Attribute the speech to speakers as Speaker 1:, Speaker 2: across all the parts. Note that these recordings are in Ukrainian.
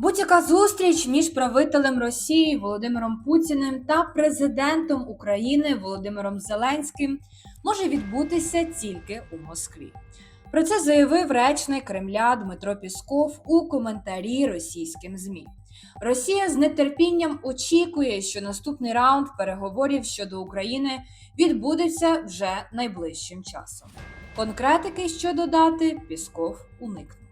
Speaker 1: Будь-яка зустріч між правителем Росії Володимиром Путіним та президентом України Володимиром Зеленським може відбутися тільки у Москві. Про це заявив речник Кремля Дмитро Пісков у коментарі російським ЗМІ. Росія з нетерпінням очікує, що наступний раунд переговорів щодо України відбудеться вже найближчим часом. Конкретики щодо дати Пісков уникнув.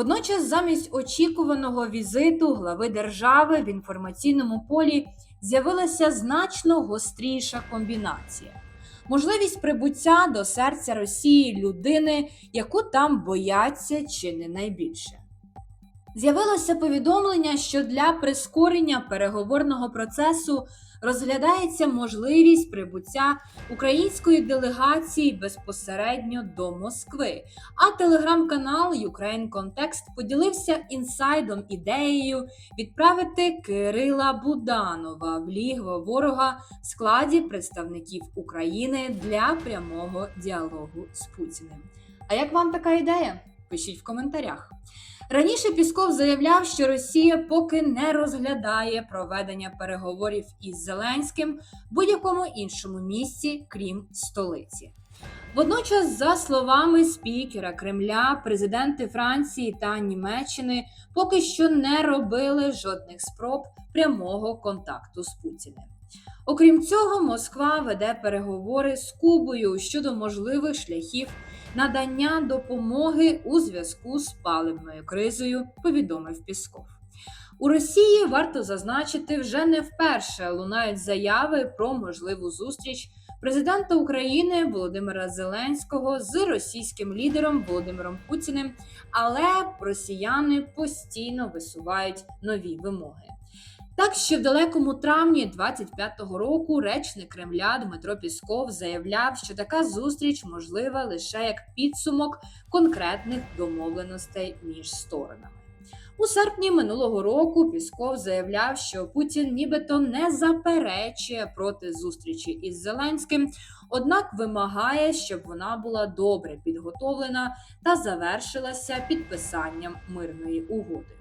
Speaker 1: Водночас, замість очікуваного візиту глави держави в інформаційному полі з'явилася значно гостріша комбінація. Можливість прибуття до серця Росії людини, яку там бояться чи не найбільше. З'явилося повідомлення, що для прискорення переговорного процесу розглядається можливість прибуття української делегації безпосередньо до Москви. А телеграм-канал Ukraine Context поділився інсайдом ідеєю відправити Кирила Буданова в лігво ворога в складі представників України для прямого діалогу з Путіним. А як вам така ідея? Пишіть в коментарях. Раніше Пісков заявляв, що Росія поки не розглядає проведення переговорів із Зеленським будь-якому іншому місці, крім столиці. Водночас, за словами спікера Кремля, президенти Франції та Німеччини поки що не робили жодних спроб прямого контакту з Путіним. Окрім цього, Москва веде переговори з Кубою щодо можливих шляхів надання допомоги у зв'язку з паливною кризою, повідомив Пісков. У Росії варто зазначити, вже не вперше лунають заяви про можливу зустріч президента України Володимира Зеленського з російським лідером Володимиром Путіним, але росіяни постійно висувають нові вимоги. Так, ще в далекому травні 25-го року речник Кремля Дмитро Пісков заявляв, що така зустріч можлива лише як підсумок конкретних домовленостей між сторонами. У серпні минулого року Пісков заявляв, що Путін нібито не заперечує проти зустрічі із Зеленським, однак вимагає, щоб вона була добре підготовлена та завершилася підписанням мирної угоди.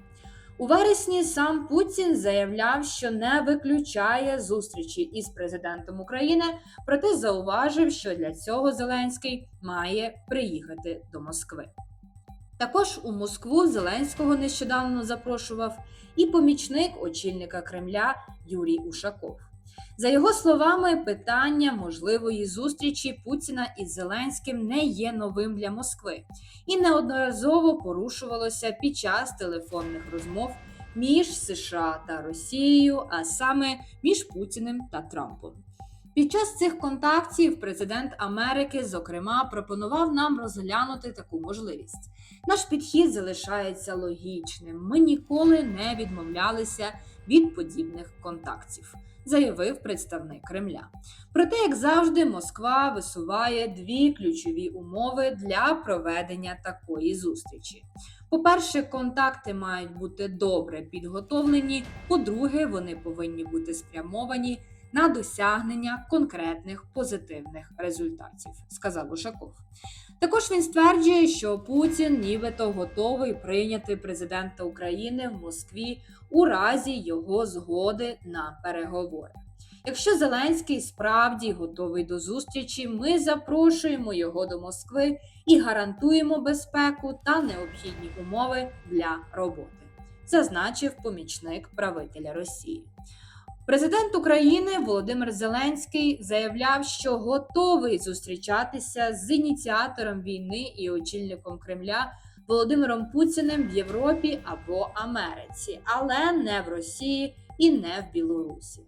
Speaker 1: У вересні сам Путін заявляв, що не виключає зустрічі із президентом України, проте зауважив, що для цього Зеленський має приїхати до Москви. Також у Москву Зеленського нещодавно запрошував і помічник очільника Кремля Юрій Ушаков. За його словами, питання можливої зустрічі Путіна із Зеленським не є новим для Москви і неодноразово порушувалося під час телефонних розмов між США та Росією, а саме між Путіним та Трампом. Під час цих контактів президент Америки, зокрема, пропонував нам розглянути таку можливість. Наш підхід залишається логічним. Ми ніколи не відмовлялися від подібних контактів, заявив представник Кремля. Проте, як завжди, Москва висуває дві ключові умови для проведення такої зустрічі. По-перше, контакти мають бути добре підготовлені. По-друге, вони повинні бути спрямовані на досягнення конкретних позитивних результатів, сказав Ушаков. Також він стверджує, що Путін нібито готовий прийняти президента України в Москві у разі його згоди на переговори. Якщо Зеленський справді готовий до зустрічі, ми запрошуємо його до Москви і гарантуємо безпеку та необхідні умови для роботи, зазначив помічник правителя Росії. Президент України Володимир Зеленський заявляв, що готовий зустрічатися з ініціатором війни і очільником Кремля Володимиром Путіним в Європі або Америці, але не в Росії і не в Білорусі.